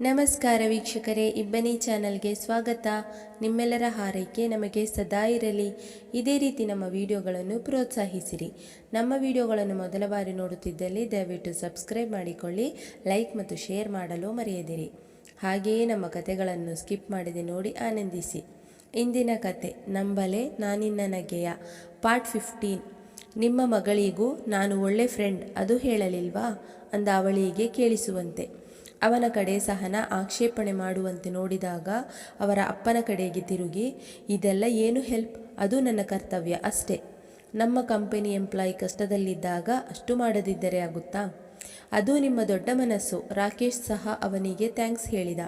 ನಮಸ್ಕಾರ ವೀಕ್ಷಕರೇ, ಇಬ್ಬನಿ ಚಾನಲ್ಗೆ ಸ್ವಾಗತ. ನಿಮ್ಮೆಲ್ಲರ ಹಾರೈಕೆ ನಮಗೆ ಸದಾ ಇರಲಿ. ಇದೇ ರೀತಿ ನಮ್ಮ ವಿಡಿಯೋಗಳನ್ನು ಪ್ರೋತ್ಸಾಹಿಸಿರಿ. ನಮ್ಮ ವಿಡಿಯೋಗಳನ್ನು ಮೊದಲ ಬಾರಿ ನೋಡುತ್ತಿದ್ದಲ್ಲಿ ದಯವಿಟ್ಟು ಸಬ್ಸ್ಕ್ರೈಬ್ ಮಾಡಿಕೊಳ್ಳಿ, ಲೈಕ್ ಮತ್ತು ಶೇರ್ ಮಾಡಲು ಮರೆಯದಿರಿ. ಹಾಗೆಯೇ ನಮ್ಮ ಕತೆಗಳನ್ನು ಸ್ಕಿಪ್ ಮಾಡದೆ ನೋಡಿ ಆನಂದಿಸಿ. ಇಂದಿನ ಕತೆ ನಂಬಲೆ ನಾನಿನ್ನ ನಗೆಯ, ಪಾರ್ಟ್ ಫಿಫ್ಟೀನ್. ನಿಮ್ಮ ಮಗಳಿಗೂ ನಾನು ಒಳ್ಳೆ ಫ್ರೆಂಡ್, ಅದು ಹೇಳಲಿಲ್ವಾ? ಅಂದ ಅವಳಿಗೆ ಕೇಳಿಸುವಂತೆ. ಅವನ ಕಡೆ ಸಹನ ಆಕ್ಷೇಪಣೆ ಮಾಡುವಂತೆ ನೋಡಿದಾಗ ಅವರ ಅಪ್ಪನ ಕಡೆಗೆ ತಿರುಗಿ, ಇದೆಲ್ಲ ಏನು ಹೆಲ್ಪ್? ಅದು ನನ್ನ ಕರ್ತವ್ಯ ಅಷ್ಟೇ. ನಮ್ಮ ಕಂಪನಿ ಎಂಪ್ಲಾಯಿ ಕಷ್ಟದಲ್ಲಿದ್ದಾಗ ಅಷ್ಟು ಮಾಡದಿದ್ದರೆ ಆಗುತ್ತಾ? ಅದು ನಿಮ್ಮ ದೊಡ್ಡ ಮನಸ್ಸು. ರಾಕೇಶ್ ಸಹ ಅವನಿಗೆ ಥ್ಯಾಂಕ್ಸ್ ಹೇಳಿದ.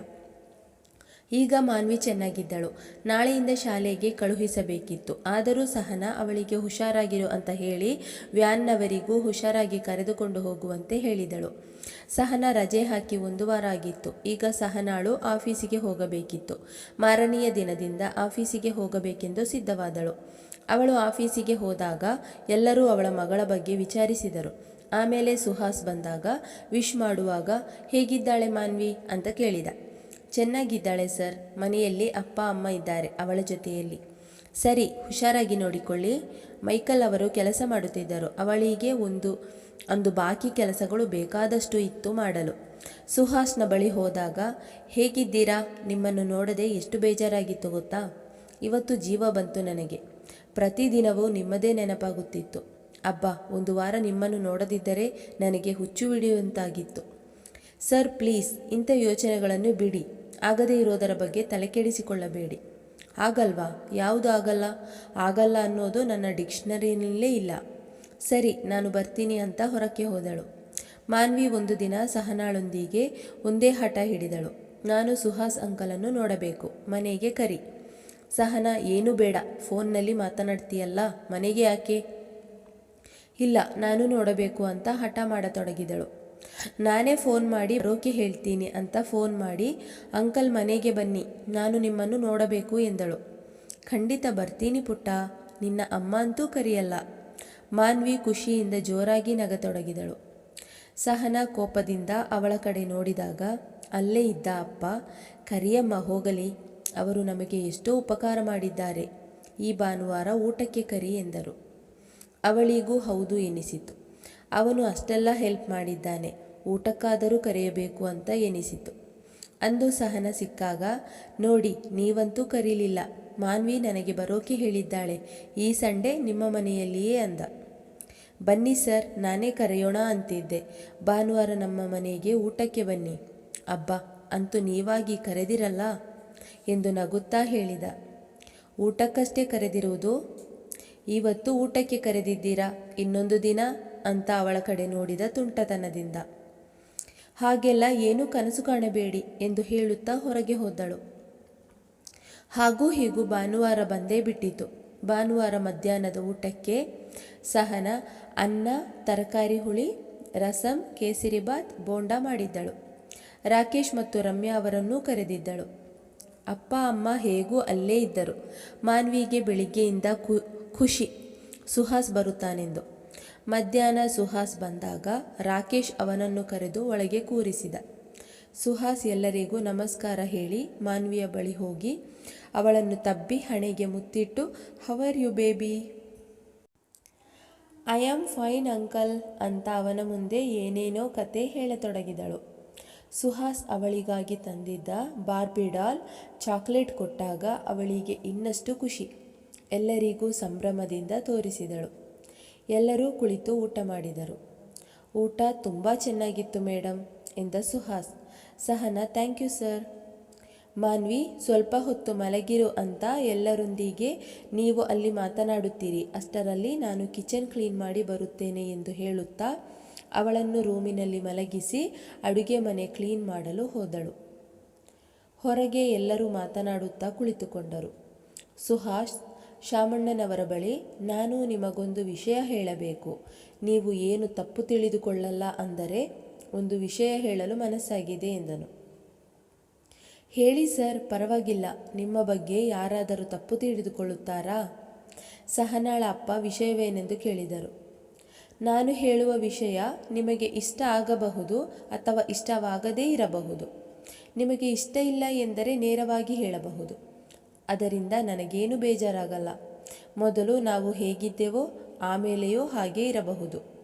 ಈಗ ಮಾನ್ವಿ ಚೆನ್ನಾಗಿದ್ದಳು. ನಾಳೆಯಿಂದ ಶಾಲೆಗೆ ಕಳುಹಿಸಬೇಕಿತ್ತು. ಆದರೂ ಸಹನ ಅವಳಿಗೆ ಹುಷಾರಾಗಿರು ಅಂತ ಹೇಳಿ ವ್ಯಾನ್ನವರಿಗೂ ಹುಷಾರಾಗಿ ಕರೆದುಕೊಂಡು ಹೋಗುವಂತೆ ಹೇಳಿದಳು. ಸಹನ ರಜೆ ಹಾಕಿ ಒಂದು ವಾರ ಆಗಿತ್ತು. ಈಗ ಸಹನಾಳು ಆಫೀಸಿಗೆ ಹೋಗಬೇಕಿತ್ತು. ಮಾರನೆಯ ದಿನದಿಂದ ಆಫೀಸಿಗೆ ಹೋಗಬೇಕೆಂದು ಸಿದ್ಧವಾದಳು. ಅವಳು ಆಫೀಸಿಗೆ ಹೋದಾಗ ಎಲ್ಲರೂ ಅವಳ ಮಗಳ ಬಗ್ಗೆ ವಿಚಾರಿಸಿದರು. ಆಮೇಲೆ ಸುಹಾಸ್ ಬಂದಾಗ ವಿಶ್ ಮಾಡುವಾಗ, ಹೇಗಿದ್ದಾಳೆ ಮಾನ್ವಿ? ಅಂತ ಕೇಳಿದ. ಚೆನ್ನಾಗಿದ್ದಾಳೆ ಸರ್. ಮನೆಯಲ್ಲಿ ಅಪ್ಪ, ಅಮ್ಮ ಇದ್ದಾರೆ ಅವಳ ಜೊತೆಯಲ್ಲಿ. ಸರಿ, ಹುಷಾರಾಗಿ ನೋಡಿಕೊಳ್ಳಿ. ಮೈಕಲ್ ಅವರು ಕೆಲಸ ಮಾಡುತ್ತಿದ್ದರು. ಅವಳಿಗೆ ಒಂದು, ಅಂದು ಬಾಕಿ ಕೆಲಸಗಳು ಬೇಕಾದಷ್ಟು ಇತ್ತು ಮಾಡಲು. ಸುಹಾಸ್ನ ಬಳಿ ಹೋದಾಗ, ಹೇಗಿದ್ದೀರಾ? ನಿಮ್ಮನ್ನು ನೋಡದೆ ಎಷ್ಟು ಬೇಜಾರಾಗಿತ್ತು ಗೊತ್ತಾ? ಇವತ್ತು ಜೀವ ಬಂತು ನನಗೆ. ಪ್ರತಿದಿನವೂ ನಿಮ್ಮದೇ ನೆನಪಾಗುತ್ತಿತ್ತು. ಅಬ್ಬಾ, ಒಂದು ವಾರ ನಿಮ್ಮನ್ನು ನೋಡದಿದ್ದರೆ ನನಗೆ ಹುಚ್ಚು ಹಿಡಿಯುವಂತಾಗಿತ್ತು ಸರ್, ಪ್ಲೀಸ್, ಇಂಥ ಯೋಚನೆಗಳನ್ನು ಬಿಡಿ. ಆಗದೇ ಇರೋದರ ಬಗ್ಗೆ ತಲೆಕೆಡಿಸಿಕೊಳ್ಳಬೇಡಿ ಆಗಲ್ವಾ? ಯಾವುದು ಆಗಲ್ಲ? ಆಗಲ್ಲ ಅನ್ನೋದು ನನ್ನ ಡಿಕ್ಷನರಿನಲ್ಲೇ ಇಲ್ಲ. ಸರಿ, ನಾನು ಬರ್ತೀನಿ ಅಂತ ಹೊರಕ್ಕೆ ಹೋದಳು. ಮಾನ್ವಿ ಒಂದು ದಿನ ಸಹನಾಳೊಂದಿಗೆ ಒಂದೇ ಹಠ ಹಿಡಿದಳು. ನಾನು ಸುಹಾಸ್ ಅಂಕಲನ್ನು ನೋಡಬೇಕು. ಮನೆಗೆ ಕರಿ. ಸಹನ, ಏನು ಬೇಡ. ಫೋನ್ನಲ್ಲಿ ಮಾತನಾಡ್ತೀಯಲ್ಲ? ಮನೆಗೆ ಯಾಕೆ? ಇಲ್ಲ, ನಾನು ನೋಡಬೇಕು ಅಂತ ಹಠ ಮಾಡತೊಡಗಿದಳು. ನಾನೇ ಫೋನ್ ಮಾಡಿ ಬರೋಕೆ ಹೇಳ್ತೀನಿ ಅಂತ ಫೋನ್ ಮಾಡಿ, ಅಂಕಲ್ ಮನೆಗೆ ಬನ್ನಿ, ನಾನು ನಿಮ್ಮನ್ನು ನೋಡಬೇಕು ಎಂದಳು. ಖಂಡಿತ ಬರ್ತೀನಿ ಪುಟ್ಟ, ನಿನ್ನ ಅಮ್ಮ ಅಂತೂ ಕರೆಯಲ್ಲ. ಮಾನ್ವಿ ಖುಷಿಯಿಂದ ಜೋರಾಗಿ ನಗತೊಡಗಿದಳು. ಸಹನ ಕೋಪದಿಂದ ಅವಳ ಕಡೆ ನೋಡಿದಾಗ, ಅಲ್ಲೇ ಇದ್ದ ಅಪ್ಪ, ಕರಿಯಮ್ಮ ಹೋಗಲಿ, ಅವರು ನಮಗೆ ಎಷ್ಟೋ ಉಪಕಾರ ಮಾಡಿದ್ದಾರೆ, ಈ ಭಾನುವಾರ ಊಟಕ್ಕೆ ಕರಿ ಎಂದರು. ಅವಳಿಗೂ ಹೌದು ಎನಿಸಿತು. ಅವನು ಅಷ್ಟೆಲ್ಲ ಹೆಲ್ಪ್ ಮಾಡಿದ್ದಾನೆ. ಊಟಕ್ಕಾದರೂ ಕರೆಯಬೇಕು ಅಂತ ಎನಿಸಿತು. ಅಂದು ಸಹನ ಸಿಕ್ಕಾಗ, ನೋಡಿ, ನೀವಂತೂ ಕರೀಲಿಲ್ಲ. ಮಾನ್ವಿ ನನಗೆ ಬರೋಕೆ ಹೇಳಿದ್ದಾಳೆ. ಈ ಸಂಡೆ ನಿಮ್ಮ ಮನೆಯಲ್ಲಿಯೇ ಅಂದ. ಬನ್ನಿ ಸರ್, ನಾನೇ ಕರೆಯೋಣ ಅಂತಿದ್ದೆ. ಭಾನುವಾರ ನಮ್ಮ ಮನೆಗೆ ಊಟಕ್ಕೆ ಬನ್ನಿ. ಅಬ್ಬ, ಅಂತೂ ನೀವಾಗಿ ಕರೆದಿರಲ್ಲ ಎಂದು ನಗುತ್ತಾ ಹೇಳಿದ. ಊಟಕ್ಕಷ್ಟೇ ಕರೆದಿರುವುದು? ಇವತ್ತು ಊಟಕ್ಕೆ ಕರೆದಿದ್ದೀರಾ? ಇನ್ನೊಂದು ದಿನ? ಅಂತ ಅವಳ ಕಡೆ ನೋಡಿದ ತುಂಟತನದಿಂದ. ಹಾಗೆಲ್ಲ ಏನೂ ಕನಸು ಕಾಣಬೇಡಿ ಎಂದು ಹೇಳುತ್ತಾ ಹೊರಗೆ ಹೋದಳು. ಹಾಗೂ ಹೀಗೂ ಭಾನುವಾರ ಬಂದೇ ಬಿಟ್ಟಿತು. ಭಾನುವಾರ ಮಧ್ಯಾಹ್ನದ ಊಟಕ್ಕೆ ಸಹನ, ಅನ್ನ, ತರಕಾರಿ ಹುಳಿ, ರಸಂ ಕೇಸರಿಬಾತ್ ಬೋಂಡ ಮಾಡಿದ್ದಳು. ರಾಕೇಶ್ ಮತ್ತು ರಮ್ಯಾ ಅವರನ್ನೂ ಕರೆದಿದ್ದಳು. ಅಪ್ಪ, ಅಮ್ಮ ಹೇಗೂ ಅಲ್ಲೇ ಇದ್ದರು. ಮಾನ್ವಿಗೆ ಬೆಳಿಗ್ಗೆಯಿಂದ ಖುಷಿ, ಸುಹಾಸ್ ಬರುತ್ತಾನೆಂದು. ಮಧ್ಯಾಹ್ನ ಸುಹಾಸ್ ಬಂದಾಗ ರಾಕೇಶ್ ಅವನನ್ನು ಕರೆದು ಒಳಗೆ ಕೂರಿಸಿದ. ಸುಹಾಸ್ ಎಲ್ಲರಿಗೂ ನಮಸ್ಕಾರ ಹೇಳಿ ಮಾನ್ವಿಯ ಬಳಿ ಹೋಗಿ ಅವಳನ್ನು ತಬ್ಬಿ ಹಣೆಗೆ ಮುತ್ತಿಟ್ಟು, how are you baby? I am fine uncle ಅಂತ ಅವನ ಮುಂದೆ ಏನೇನೋ ಕತೆ ಹೇಳತೊಡಗಿದಳು. ಸುಹಾಸ್ ಅವಳಿಗಾಗಿ ತಂದಿದ್ದ ಬಾರ್ಬಿ ಡಾಲ್ ಚಾಕ್ಲೇಟ್ ಕೊಟ್ಟಾಗ ಅವಳಿಗೆ ಇನ್ನಷ್ಟು ಖುಷಿ. ಎಲ್ಲರಿಗೂ ಸಂಭ್ರಮದಿಂದ ತೋರಿಸಿದಳು. ಎಲ್ಲರೂ ಕುಳಿತು ಊಟ ಮಾಡಿದರು. ಊಟ ತುಂಬ ಚೆನ್ನಾಗಿತ್ತು ಮೇಡಮ್ ಎಂದ Suhas. Sahana, thank you, sir. Manvi, ಸ್ವಲ್ಪ ಹೊತ್ತು ಮಲಗಿರು ಅಂತ ಎಲ್ಲರೊಂದಿಗೆ ನೀವು ಅಲ್ಲಿ ಮಾತನಾಡುತ್ತೀರಿ. ಅಷ್ಟರಲ್ಲಿ ನಾನು ಕಿಚನ್ ಕ್ಲೀನ್ ಮಾಡಿ ಬರುತ್ತೇನೆ ಎಂದು ಹೇಳುತ್ತಾ ಅವಳನ್ನು ರೂಮಿನಲ್ಲಿ ಮಲಗಿಸಿ ಅಡುಗೆ ಮನೆ ಕ್ಲೀನ್ ಮಾಡಲು ಹೋದಳು. ಹೊರಗೆ ಎಲ್ಲರೂ ಮಾತನಾಡುತ್ತಾ ಕುಳಿತುಕೊಂಡರು. ಸುಹಾಸ್ ಶಾಮಣ್ಣನವರ ಬಳಿ ನಾನು ನಿಮಗೊಂದು ವಿಷಯ ಹೇಳಬೇಕು. ನೀವು ಏನು ತಪ್ಪು ತಿಳಿದುಕೊಳ್ಳಲ್ಲ ಅಂದರೆ ಒಂದು ವಿಷಯ ಹೇಳಲು ಮನಸ್ಸಾಗಿದೆ ಎಂದನು. ಹೇಳಿ ಸರ್, ಪರವಾಗಿಲ್ಲ. ನಿಮ್ಮ ಬಗ್ಗೆ ಯಾರಾದರೂ ತಪ್ಪು ತಿಳಿದುಕೊಳ್ಳುತ್ತಾರಾ? ಸಹನಾಳ ಅಪ್ಪ ವಿಷಯವೇನೆಂದು ಕೇಳಿದರು. ನಾನು ಹೇಳುವ ವಿಷಯ ನಿಮಗೆ ಇಷ್ಟ ಆಗಬಹುದು ಅಥವಾ ಇಷ್ಟವಾಗದೇ ಇರಬಹುದು. ನಿಮಗೆ ಇಷ್ಟ ಇಲ್ಲ ಎಂದರೆ ನೇರವಾಗಿ ಹೇಳಬಹುದು. ಅದರಿಂದ ನನಗೇನು ಬೇಜಾರಾಗಲ್ಲ. ಮೊದಲು ನಾವು ಹೇಗಿದ್ದೆವೋ ಆಮೇಲೆಯೋ ಹಾಗೇ ಇರಬಹುದು.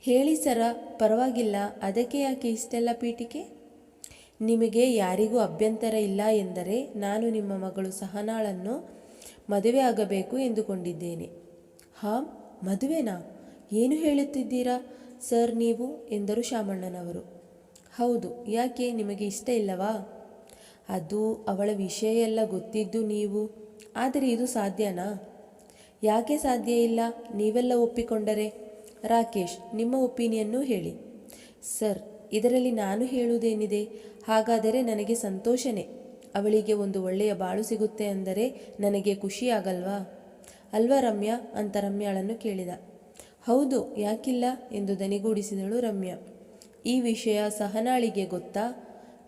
ಹೇಳಿ ಸರ, ಪರವಾಗಿಲ್ಲ, ಅದಕ್ಕೆ ಯಾಕೆ ಇಷ್ಟೆಲ್ಲ ಪೀಠಿಕೆ? ನಿಮಗೆ ಯಾರಿಗೂ ಅಭ್ಯಂತರ ಇಲ್ಲ ಎಂದರೆ ನಾನು ನಿಮ್ಮ ಮಗಳು ಸಹನಾಳನ್ನು ಮದುವೆ ಆಗಬೇಕು ಎಂದುಕೊಂಡಿದ್ದೇನೆ. ಹಾಂ, ಮದುವೆನಾ? ಏನು ಹೇಳುತ್ತಿದ್ದೀರಾ? ಸರ್, ನೀವು ಎಂದರು ಶಾಮಣ್ಣನವರು. ಹೌದು, ಯಾಕೆ? ನಿಮಗೆ ಇಷ್ಟ ಇಲ್ಲವಾ? ಅದು ಅವಳ ವಿಷಯ ಎಲ್ಲ ಗೊತ್ತಿದ್ದು ನೀವು. ಆದರೆ ಇದು ಸಾಧ್ಯನಾ? ಯಾಕೆ ಸಾಧ್ಯ ಇಲ್ಲ? ನೀವೆಲ್ಲ ಒಪ್ಪಿಕೊಂಡರೆ? ರಾಕೇಶ್, ನಿಮ್ಮ ಒಪಿನಿಯನ್ನು ಹೇಳಿ. ಸರ್, ಇದರಲ್ಲಿ ನಾನು ಹೇಳುವುದೇನಿದೆ? ಹಾಗಾದರೆ ನನಗೆ ಸಂತೋಷನೇ. ಅವಳಿಗೆ ಒಂದು ಒಳ್ಳೆಯ ಬಾಳು ಸಿಗುತ್ತೆ ಅಂದರೆ ನನಗೆ ಖುಷಿಯಾಗಲ್ವಾ ಅಲ್ವಾ ರಮ್ಯಾ? ಅಂತ ರಮ್ಯಾಳನ್ನು ಕೇಳಿದ. ಹೌದು, ಯಾಕಿಲ್ಲ? ಎಂದು ದನಿಗೂಡಿಸಿದಳು ರಮ್ಯಾ. ಈ ವಿಷಯ ಸಹನಾಳಿಗೆ ಗೊತ್ತಾ?